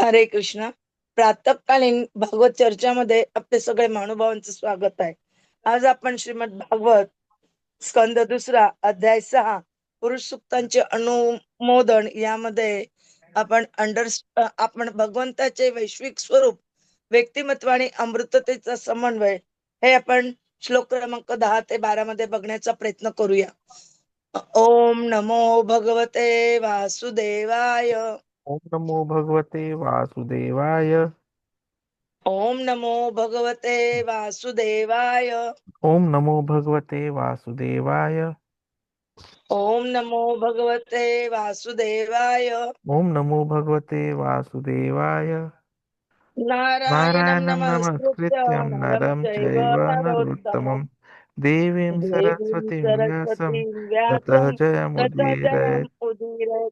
हरे कृष्ण. प्रातकालीन भागवत चर्चामध्ये आपले सगळे महानुभावांचं स्वागत आहे. आज आपण श्रीमद भागवत स्कंद दुसरा अध्याय सहा पुरुष सुक्तांचे अनुमोदन यामध्ये आपण अंडर आपण भगवंताचे वैश्विक स्वरूप व्यक्तिमत्व आणि अमृततेचा समन्वय हे आपण श्लोक क्रमांक दहा ते बारा मध्ये बघण्याचा प्रयत्न करूया. ओम नमो भगवते वासुदेवाय. ओम नमो भगवते वासुदेवाय। ओम नमो भगवते वासुदेवाय। ओम नमो भगवते वासुदेवाय। ओम नमो भगवते वासुदेवाय। ओम नमो भगवते वासुदेवाय। नारायणं नारायणं नमस्कृत्य नमस्कृत्यं नरं नरं चैव नरोत्तमं नरोत्तमं देवीं देवीं सरस्वतीं व्यासं सरस्वतीं ततः व्यासं ततः जयमुदीरये। जयमुदीरये।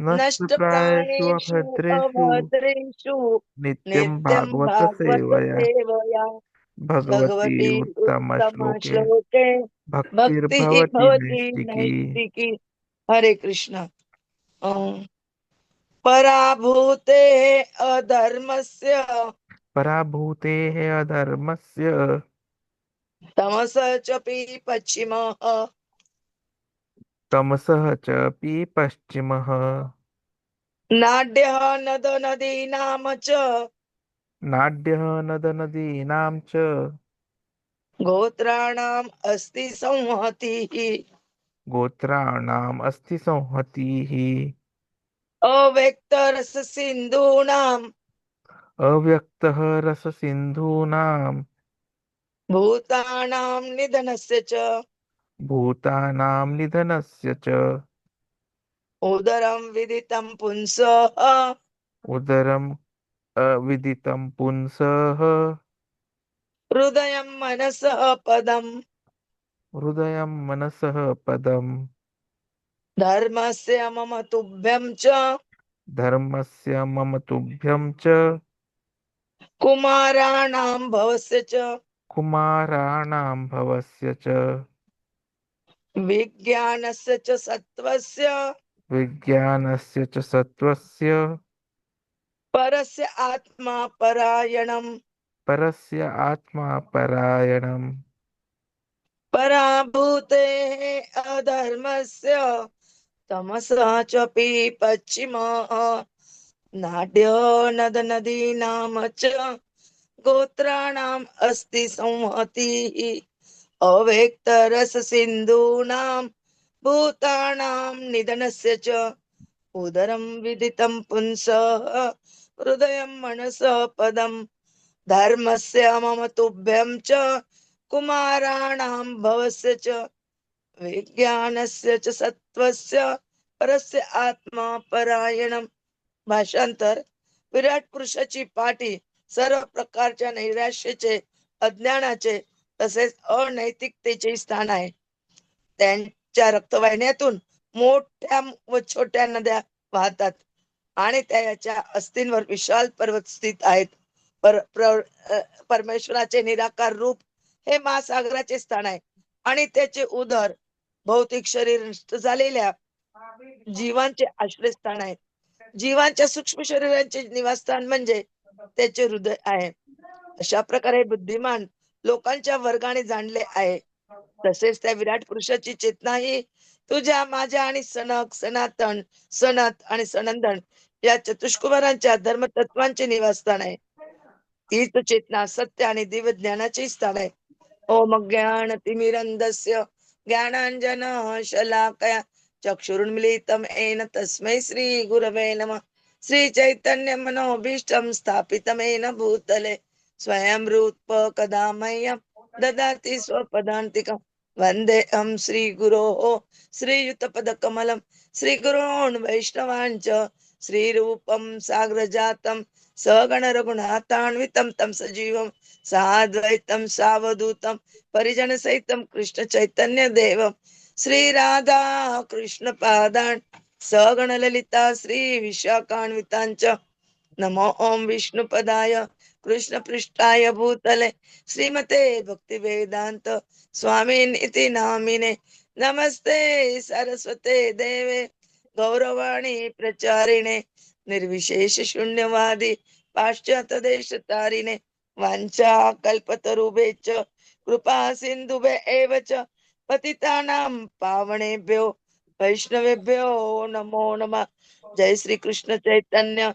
नष्टप्रायेषु नष्टप्रायेषु अभद्रेषु अभद्रेषु नित्यं नित्यं भागवत भागवत सेवया सेवया भगवती भगवती उत्तमश्लोके। उत्तमश्लोके। भक्तिः भक्तिर्भवति भवति नैष्टिकी नैष्टिकी हरे कृष्ण। अं, पराभूते अधर्मस्य। पराभूतेः अधर्मस्य। तमस च पि पश्चिमः। तमसः च पि पश्चिमः नाड्यः नद नदीनां च। नाड्यः नदनदीनां च। गोत्राणाम् अस्ति संहतिः। गोत्राणाम् अस्ति संहतिः। अव्यक्तरससिन्धूनाम्। अव्यक्तः रससिन्धूनां भूतानां निधनस्य च। भूतानां निधनस्य च। उदरं विदितं पुंसः। उदरम् अविदितं पुंसः। हृदयं मनसः पदम्। हृदयं मनसः पदम्। धर्मस्य मम तुभ्यं च। धर्मस्य मम तुभ्यं च। कुमाराणां भवस्य च। कुमाराणां भवस्य च। विज्ञानस्य च सत्त्वस्य। विज्ञानस्य च सत्त्वस्य। परस्य आत्मा परायणम्। परस्य आत्मा परायणम्। पराभूतेः अधर्मस्य। तमसः च पि पश्चिमः नाड्यो नद नदीनां च। गोत्राणाम् अस्ति संहतिः। अवेक्तरससिन्धूनां भूतानां निधनस्य च उदरं विदितं पुंसः हृदयं मनसः पदं धर्मस्य मम तुभ्यं च कुमाराणां भवस्य च विज्ञानस्य च सत्त्वस्य परस्य आत्मा परायणम भाषांतर विराट पुरुषाची पाठी सर्व प्रकारच्या नैराश्याचे अज्ञानाचे तसेच अनैतिकतेचे स्थान आहे त्यांच्या रक्तवाहिन्यातून मोठ्या व छोट्या नद्या वाहतात आणि त्याच्या अस्थींवर विशाल पर्वत स्थित आहेत. पर पर, परमेश्वराचे निराकार रूप हे महासागराचे स्थान आहे. आणि त्याचे उदर भौतिक शरीर नष्ट झालेल्या जीवांचे आश्रयस्थान आहे. जीवांच्या सूक्ष्म शरीरांचे निवासस्थान म्हणजे त्याचे हृदय आहे. अशा प्रकारे बुद्धिमान लोकांच्या वर्गाने जाणले आहे. तसेच त्या विराट पुरुषाची चेतना ही तुझ्या माझ्या आणि सनक सनातन सनत आणि सनंदन या चतुष्कुमारांच्या धर्मतत्वांचे निवासस्थान आहे. तीच चेतना सत्य आणि दिव्य ज्ञानाचे स्थान आहे. ओम ज्ञान तिमिरंदस्य ज्ञानांजन शलाकया चक्षुरुन्मिलितं एन तस्मै श्री गुरवे नम. श्री चैतन्य मनोभीष्टं स्थापितमेन भूतले स्वयं रूप कदा मह्यं ददाति स्वपदान्तिकं. वन्देऽहं श्रीगुरोः श्रीयुतपदकमलं श्रीगुरोन् वैष्णवान् च श्रीरूपं साग्रजातं सगणरघुनाथान्वितं तं सजीवं साद्वैतं सावधूतं परिजनसहितं कृष्णचैतन्यदेवं श्रीराधा कृष्णपादान् सगणललिता श्रीविशाखान्विताञ्च नमो ॐ विष्णुपदाय कृष्णपृष्ठाय भूतले। श्रीमते भक्तिवेदान्त स्वामिन् इति नामिने। नमस्ते सरस्वते देवे। गौरवाणी प्रचारिणे। निर्विशेष शून्यवादी। पाश्चात्य देश तारिणे। वांछा कल्पतरुभे च कृपा सिन्धुभे एव च। पतितानां पावणेभ्यो। वैष्णवेभ्यो नमो नमः। जय श्री कृष्ण चैतन्य।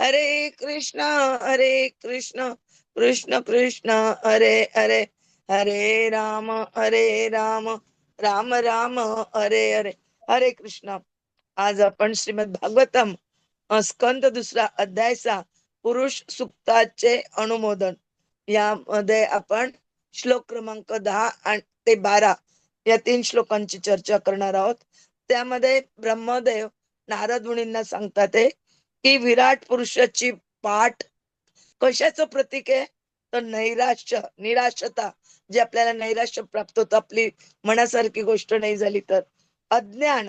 हरे कृष्ण हरे कृष्ण कृष्ण कृष्ण हरे हरे हरे राम हरे राम राम राम हरे हरे हरे कृष्ण. आज आपण श्रीमद भागवतम स्कंद दुसरा अध्यायचा पुरुष सुक्ताचे अनुमोदन. यामध्ये आपण श्लोक क्रमांक दहा आणि ते बारा या तीन श्लोकांची चर्चा करणार आहोत. त्यामध्ये ब्रह्मदेव नारद मुनींना सांगतात की विराट पुरुषाची पाठ कशाचं प्रतीक आहे? तर नैराश्य निराशता जे आपल्याला नैराश्य प्राप्त होतं आपली मनासारखी गोष्ट नाही झाली तर. अज्ञान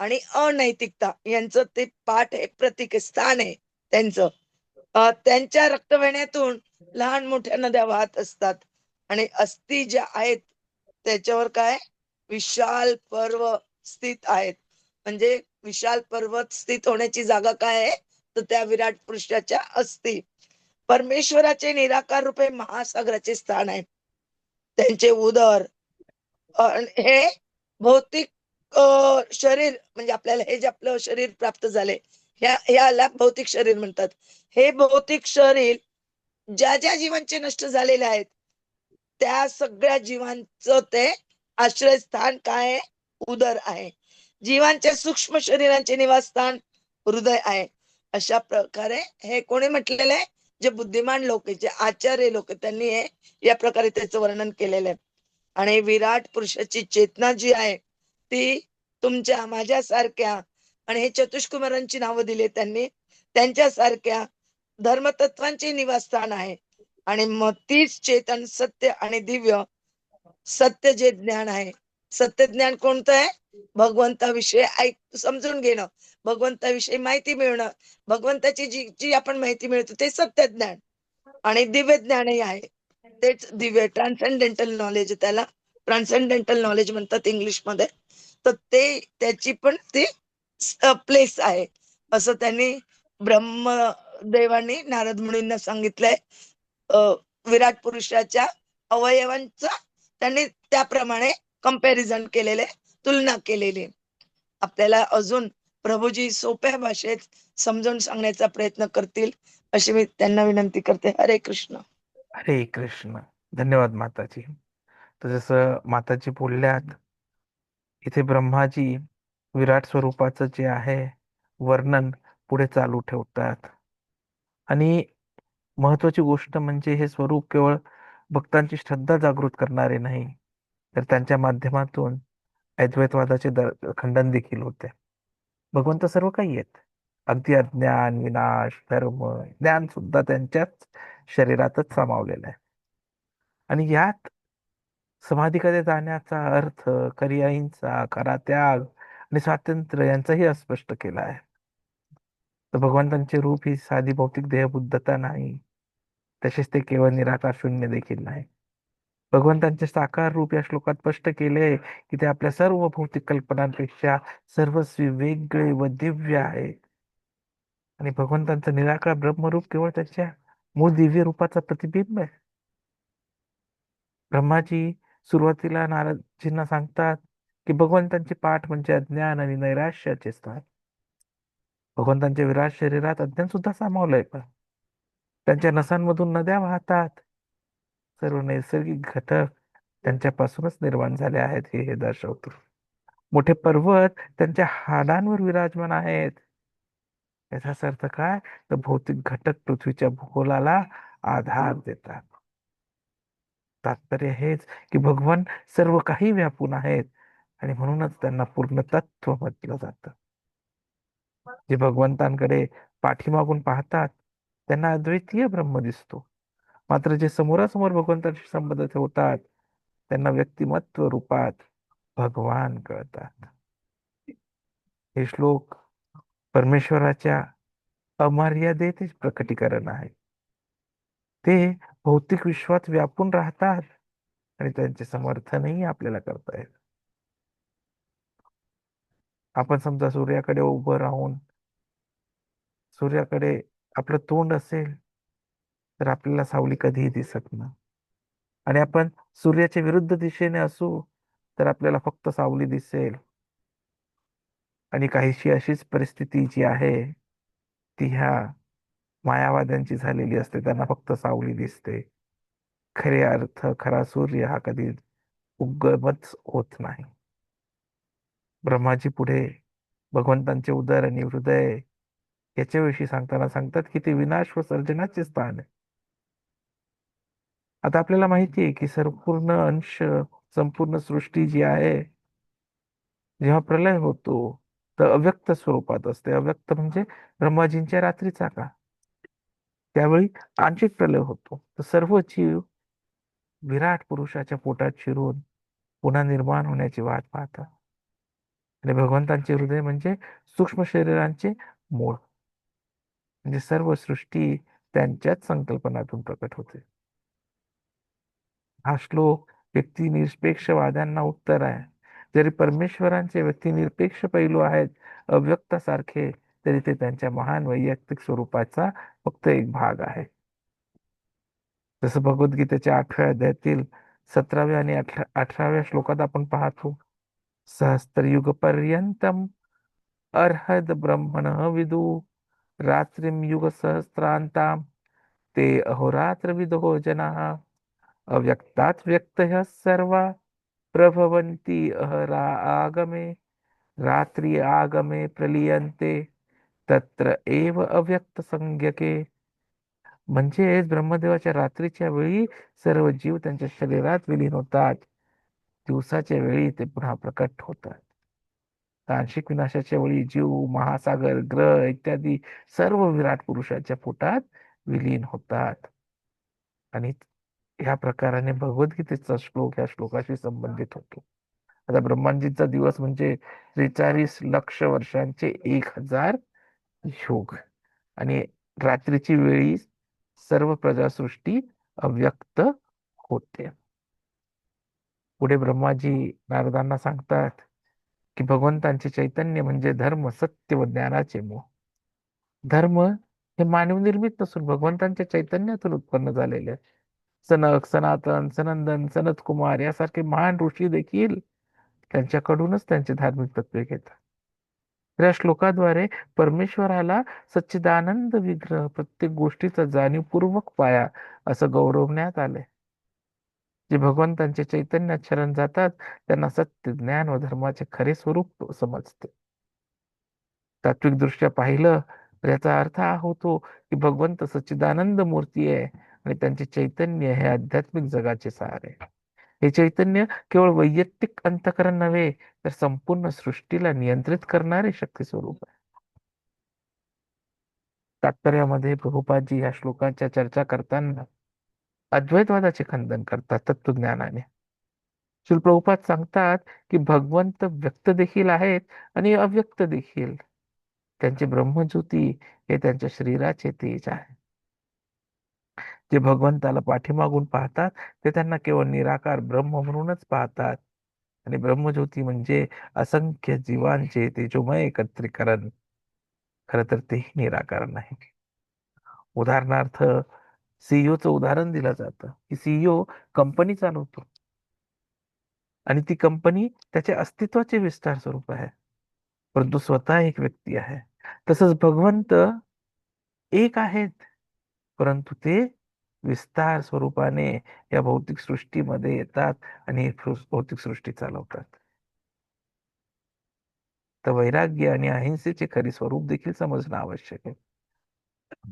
आणि अनैतिकता यांचं ते पाठ एक प्रतीक आहे स्थान आहे त्यांचं. त्यांच्या रक्तवेण्यातून लहान मोठ्या नद्या वाहत असतात. आणि अस्थि ज्या आहेत त्याच्यावर काय? विशाल पर्व स्थित आहेत. म्हणजे विशाल पर्वत स्थित होण्याची जागा काय आहे? तर त्या विराट पृष्ठाच्या अस्थि. परमेश्वराचे निराकार रूपे महासागराचे स्थान आहे. त्यांचे उदर हे भौतिक शरीर म्हणजे आपल्याला हे जे आपलं शरीर प्राप्त झाले ह्या ह्याला भौतिक शरीर म्हणतात. हे भौतिक शरीर ज्या ज्या जीवांचे नष्ट झालेले आहेत त्या सगळ्या जीवांचं ते आश्रयस्थान काय आहे? उदर आहे. जीवांच्या सूक्ष्म शरीरांचे निवासस्थान हृदय आहे. अशा प्रकारे हे कोणी म्हटलेलं आहे? जे बुद्धिमान लोक जे आचार्य लोक त्यांनी हे या प्रकारे त्याचं वर्णन केलेलं आहे. आणि विराट पुरुषाची चेतना जी आहे ती तुमच्या माझ्यासारख्या आणि हे चतुष्कुमारांची नावं दिली त्यांनी त्यांच्यासारख्या धर्मतत्वांचे निवासस्थान आहे. आणि मग तीच चेतन सत्य आणि दिव्य सत्य जे ज्ञान आहे. सत्य ज्ञान कोणतं आहे? भगवंताविषयी ऐक समजून घेणं भगवंताविषयी माहिती मिळणं भगवंताची जी जी आपण माहिती मिळतो ते सत्य ज्ञान आणि दिव्य ज्ञानही आहे. तेच दिव्य ट्रान्सेंडेंटल नॉलेज त्याला. ट्रान्सेंडेंटल नॉलेज म्हणतात इंग्लिशमध्ये तर ते त्याची पण ती प्लेस आहे. असं त्यांनी ब्रह्मदेवानी नारद मुनींना सांगितलंय. विराट पुरुषाच्या अवयवांचा त्यांनी त्याप्रमाणे कंपॅरिझन केलेले तुलना केलेली. आपल्याला अजून प्रभूजी सोप्या भाषेत समजून सांगण्याचा प्रयत्न करतील अशी मी त्यांना विनंती करते. हरे कृष्ण. हरे कृष्ण. धन्यवाद माताजी. तर जसं माताजी बोलल्यात इथे ब्रह्माजी विराट स्वरूपाचं जे आहे वर्णन पुढे चालू ठेवतात. आणि महत्वाची गोष्ट म्हणजे हे स्वरूप केवळ भक्तांची श्रद्धा जागृत करणारे नाही तर त्यांच्या माध्यमातून अद्वैतवादाचे दर खंडन देखील होते. भगवंत सर्व काही आहेत. अगदी अज्ञान विनाश धर्म ज्ञान सुद्धा त्यांच्याच शरीरातच सामावलेलं आहे. आणि यात समाधीकडे जाण्याचा अर्थ खरी अहिंसा खरा त्याग आणि स्वातंत्र्य यांचाही अस्पष्ट केला आहे. तर भगवंतांचे रूप ही साधी भौतिक देहबुद्धता नाही. तसेच ते केवळ निराकार शून्य देखील नाही. भगवंतांचे साकार रूप या श्लोकात स्पष्ट केले की ते आपल्या सर्व भौतिक कल्पनांपेक्षा सर्वस्वी वेगळे व दिव्य आहे आणि भगवंतांचं निराकार ब्रह्मरूप केवळ त्याच्या मूळ दिव्य रूपाचा प्रतिबिंब आहे. ब्रह्माजी सुरुवातीला नारदजींना सांगतात की भगवंतांची पाठ म्हणजे अज्ञान आणि नैराश्याचे स्थान. भगवंतांच्या विराट शरीरात अज्ञान सुद्धा सामावलंय पण. त्यांच्या नसांमधून नद्या वाहतात. सर्व नैसर्गिक घटक त्यांच्यापासूनच निर्माण झाले आहेत हे हे दर्शवतो. मोठे पर्वत त्यांच्या हाडांवर विराजमान आहेत. याचाच अर्थ काय? तर भौतिक घटक पृथ्वीच्या भूगोलाला आधार देतात. तात्पर्य हेच की भगवान सर्व काही व्यापून आहेत आणि म्हणूनच त्यांना पूर्ण तत्व म्हटलं जात. जे भगवंतांकडे पाठीमागून पाहतात त्यांना अद्वितीय ब्रह्म दिसतो. मात्र जे समोरासमोर भगवंताशी संबंध ठेवतात त्यांना व्यक्तिमत्व रूपात भगवान कळतात. हे श्लोक परमेश्वराच्या अमर्यादेचे प्रकटीकरण आहे. ते भौतिक विश्वात व्यापून राहतात आणि त्यांचे समर्थनही आपल्याला करता येत. आपण समजा सूर्याकडे उभं राहून सूर्याकडे आपलं तोंड असेल तर आपल्याला सावली कधीही दिसत ना. आणि आपण सूर्याच्या विरुद्ध दिशेने असू तर आपल्याला फक्त सावली दिसेल. आणि काहीशी अशीच परिस्थिती जी आहे ती ह्या मायावाद्यांची झालेली असते. त्यांना फक्त सावली दिसते. खरे अर्थ खरा सूर्य हा कधी उगमच होत नाही. ब्रह्माजी पुढे भगवंतांचे उदर आणि हृदय याच्याविषयी सांगताना सांगतात की ते विनाश व सर्जनाचे स्थान आहे. आता आपल्याला माहिती आहे की संपूर्ण अंश संपूर्ण सृष्टी जी आहे जेव्हा प्रलय होतो तर अव्यक्त स्वरूपात असते. अव्यक्त म्हणजे ब्रह्माजींच्या रात्रीचा का त्यावेळी आंशिक प्रलय होतो. तर सर्व जीव विराट पुरुषाच्या पोटात शिरून पुन्हा निर्माण होण्याची वाट पाहतात. आणि भगवंतांचे हृदय म्हणजे सूक्ष्म शरीरांचे मूळ म्हणजे सर्व सृष्टी त्यांच्याच संकल्पनातून प्रकट होते. हा श्लोक व्यक्तिनिरपेक्षवाद्यांना उत्तर आहे. जरी परमेश्वरांचे व्यक्तिनिरपेक्ष पैलू आहेत अव्यक्तासारखे तरी ते त्यांच्या महान वैयक्तिक स्वरूपाचा फक्त एक भाग आहे. जसं भगवद्गीतेच्या आठव्या अध्यायातील सतराव्या आणि अठरा अठराव्या श्लोकात आपण पाहतो सहस्त्रयुग पर्यंतम अर्हद ब्रह्मण विदु रात्रिम युग सहस्त्रांताम ते अहोरात्र विदो जना। अव्यक्तात् व्यक्तः सर्वा प्रभवन्ति अहरा आगमे रात्री आगमे प्रलीयन्ते तत्र एव अव्यक्त संज्ञके म्हणजेच ब्रह्मदेवाच्या रात्रीच्या वेळी सर्व जीव त्यांच्या शरीरात विलीन होतात. दिवसाच्या वेळी ते पुन्हा प्रकट होतात. तांशिक विनाशाच्या वेळी जीव महासागर ग्रह इत्यादी सर्व विराट पुरुषाच्या पोटात विलीन होतात. आणि ह्या प्रकाराने भगवद्गीतेचा श्लोक या श्लोकाशी संबंधित होतो. आता ब्रह्मांजीचा दिवस म्हणजे त्रेचाळीस लक्ष वर्षांचे एक हजार योग. आणि रात्रीची वेळी सर्व प्रजासृष्टी अव्यक्त होते. पुढे ब्रह्माजी नारदांना सांगतात की भगवंतांचे चैतन्य म्हणजे धर्म सत्य व ज्ञानाचे मोह. धर्म हे मानव निर्मित नसून भगवंतांच्या चैतन्यातून उत्पन्न झालेले आहे. सनक सनातन सनंदन सनत कुमार यासारखे महान ऋषी देखील त्यांच्याकडूनच त्यांचे धार्मिक तत्वे घेतात. या श्लोकाद्वारे परमेश्वराला सच्चिदानंद विग्रह प्रत्येक गोष्टीचा जाणीवपूर्वक पाया असं गौरवण्यात आले जे भगवंतांचे चैतन्यात शरण जातात त्यांना सत्य ज्ञान व धर्माचे खरे स्वरूप समजते. तात्विक दृष्ट्या पाहिलं तर याचा अर्थ हा होतो की भगवंत सच्चिदानंद मूर्ती आहे. आणि त्यांचे चैतन्य हे आध्यात्मिक जगाचे सार आहे. हे चैतन्य केवळ वैयक्तिक अंतकरण नव्हे तर संपूर्ण सृष्टीला नियंत्रित करणारे शक्ती स्वरूप आहे. तात्पर्यामध्ये प्रभुपाजी या श्लोकांच्या चर्चा करताना अद्वैतवादाचे खंडन करतात तत्वज्ञानाने श्री प्रभुपाद सांगतात की भगवंत व्यक्त देखील आहेत आणि अव्यक्त देखील. त्यांचे ब्रह्मज्योती हे त्यांच्या शरीराचे तेज आहे. जे भगवंताला पाठीमागून पाहतात ते त्यांना केवळ निराकार ब्रह्म म्हणूनच पाहतात. आणि ब्रह्मज्योती म्हणजे असंख्य जीवांचे तेजोमय एकत्रीकरण. खर तर तेही निराकार नाही. उदाहरणार्थ सीईओचं उदाहरण दिलं जातं की सीईओ कंपनी चालवतो. आणि ती कंपनी त्याच्या अस्तित्वाचे विस्तार स्वरूप आहे. परंतु स्वतः एक व्यक्ती आहे. तसंच भगवंत एक आहेत. परंतु ते विस्तार स्वरूपाने या भौतिक सृष्टीमध्ये येतात आणि भौतिक सृष्टी चालवतात. तर वैराग्य आणि अहिंसेचे खरी स्वरूप देखील समजणं आवश्यक आहे.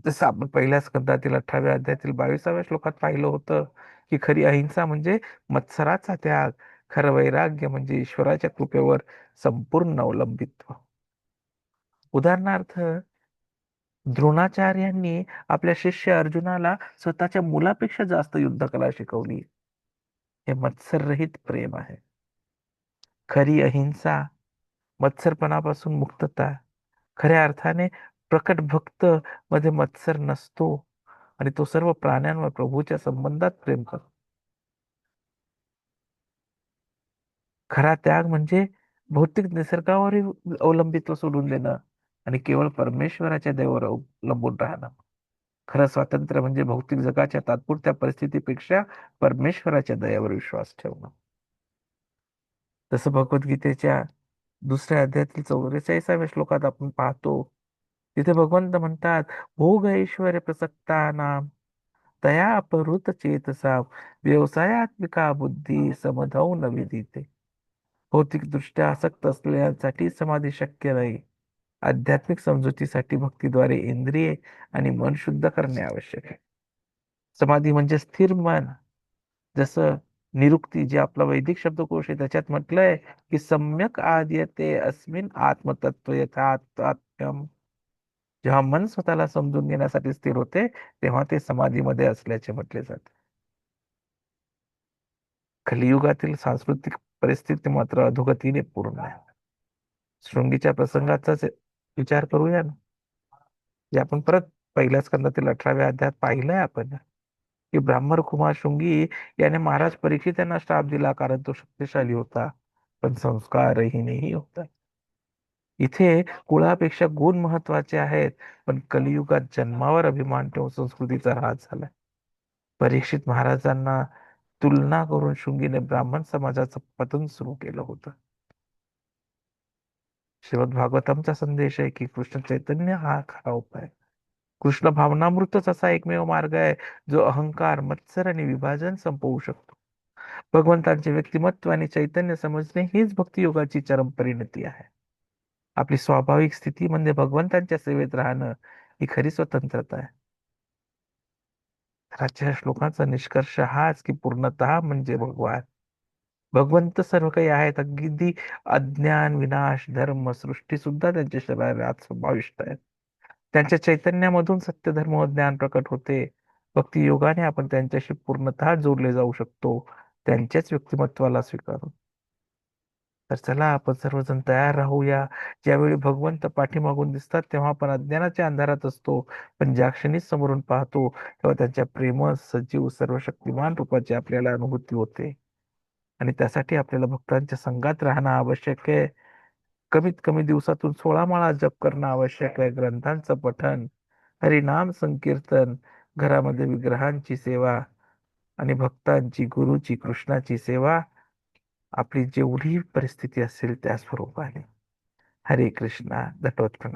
जसं आपण पहिल्या स्कंदातील अठराव्या अध्यायातील बावीसाव्या श्लोकात पाहिलं होतं की खरी अहिंसा म्हणजे मत्सराचा त्याग खरं वैराग्य म्हणजे ईश्वराच्या कृपेवर संपूर्ण अवलंबित्व. उदाहरणार्थ द्रोणाचार्यांनी आपल्या शिष्य अर्जुनाला स्वतःच्या मुलापेक्षा जास्त युद्धकला शिकवली. हे मत्सररहित प्रेम आहे. खरी अहिंसा मत्सरपणापासून मुक्तता खऱ्या अर्थाने प्रकट भक्त मध्ये मत्सर नसतो आणि तो सर्व प्राण्यांवर प्रभूच्या संबंधात प्रेम करतो. खरा त्याग म्हणजे भौतिक निसर्गावर अवलंबित्व सोडून देणं. आणि केवळ परमेश्वराच्या देवावर अवलंबून राहणं. खरं स्वातंत्र्य म्हणजे भौतिक जगाच्या तात्पुरत्या परिस्थितीपेक्षा परमेश्वराच्या दयावर विश्वास ठेवणं. तसं भगवद्गीतेच्या दुसऱ्या अध्यायातील चौवेचाळीसाव्या श्लोकात आपण पाहतो तिथे भगवंत म्हणतात भोग ऐश्वर प्रसक्तानाम तया अपहृत चेतसा व्यवसायात्मिका बुद्धी समधौ न भौतिकदृष्ट्या भौतिक दृष्ट्या आसक्त असलेल्यांसाठी समाधी शक्य नाही. आध्यात्मिक समजुतीसाठी भक्तीद्वारे इंद्रिये आणि मन शुद्ध करणे आवश्यक आहे. समाधी म्हणजे स्थिर मन. जसं निरुक्ती जे आपला वैदिक शब्दकोश आहे त्याच्यात म्हटलंय की सम्यक आद्यते अस्मिन आत्मतत्व यथात्म जेव्हा मन स्वतःला समजून घेण्यासाठी स्थिर होते तेव्हा ते समाधीमध्ये असल्याचे म्हटले जाते. कलियुगातील सांस्कृतिक परिस्थिती मात्र अधोगतीने पूर्ण आहे. शृंगीच्या प्रसंगाचाच विचार करूया ना. जे आपण परत पहिल्या स्कंदातील अठराव्या अध्यायात पाहिलंय आपण. की ब्राह्मण कुमार शृंगी याने महाराज परीक्षित यांना श्राप दिला कारण तो शक्तिशाली होता पण संस्कारहीनही होता. इथे कुळापेक्षा गुण महत्त्वाचे आहेत पण कलियुगात जन्मावर अभिमान ठेवून संस्कृतीचा ऱ्हास झालाय. परीक्षित महाराजांना तुलना करून शृंगीने ब्राह्मण समाजाचं पतन सुरू केलं होतं. श्रीमद भागवतमचा संदेश आहे की कृष्ण चैतन्य हा खरा उपाय कृष्ण भावनामृतच असा एकमेव मार्ग आहे जो अहंकार मत्सर आणि विभाजन संपवू शकतो. भगवंतांचे व्यक्तिमत्व आणि चैतन्य समजणे हीच भक्तियोगाची चरम परिणती आहे. आपली स्वाभाविक स्थिती म्हणजे भगवंतांच्या सेवेत राहणं ही खरी स्वतंत्रता आहे. आजच्या श्लोकांचा निष्कर्ष हाच की पूर्णतः म्हणजे भगवान. भगवंत सर्व काही आहेत. अगदी अज्ञान विनाश धर्म सृष्टी सुद्धा त्यांच्या शरीरात समाविष्ट आहेत. त्यांच्या चैतन्यामधून सत्य धर्म व ज्ञान प्रकट होते. भक्ती योगाने आपण त्यांच्याशी पूर्णतः जोडले जाऊ शकतो. त्यांच्याच व्यक्तिमत्वाला स्वीकारून तर चला आपण सर्वजण तयार राहूया. ज्यावेळी भगवंत पाठीमागून दिसतात तेव्हा आपण अज्ञानाच्या अंधारात असतो. पण ज्या क्षणी समोरून पाहतो तेव्हा त्यांच्या प्रेम सजीव सर्वशक्तिमान रूपाची आपल्याला अनुभूती होते. आणि त्यासाठी आपल्याला भक्तांच्या संघात राहणं आवश्यक आहे. कमीत कमी दिवसातून सोळा माळा जप करणं आवश्यक आहे. ग्रंथांचं पठण हरिनाम संकीर्तन घरामध्ये विग्रहांची सेवा आणि भक्तांची गुरुची कृष्णाची सेवा आपली जेवढी परिस्थिती असेल त्या स्वरूपाने. हरे कृष्णा. दटवत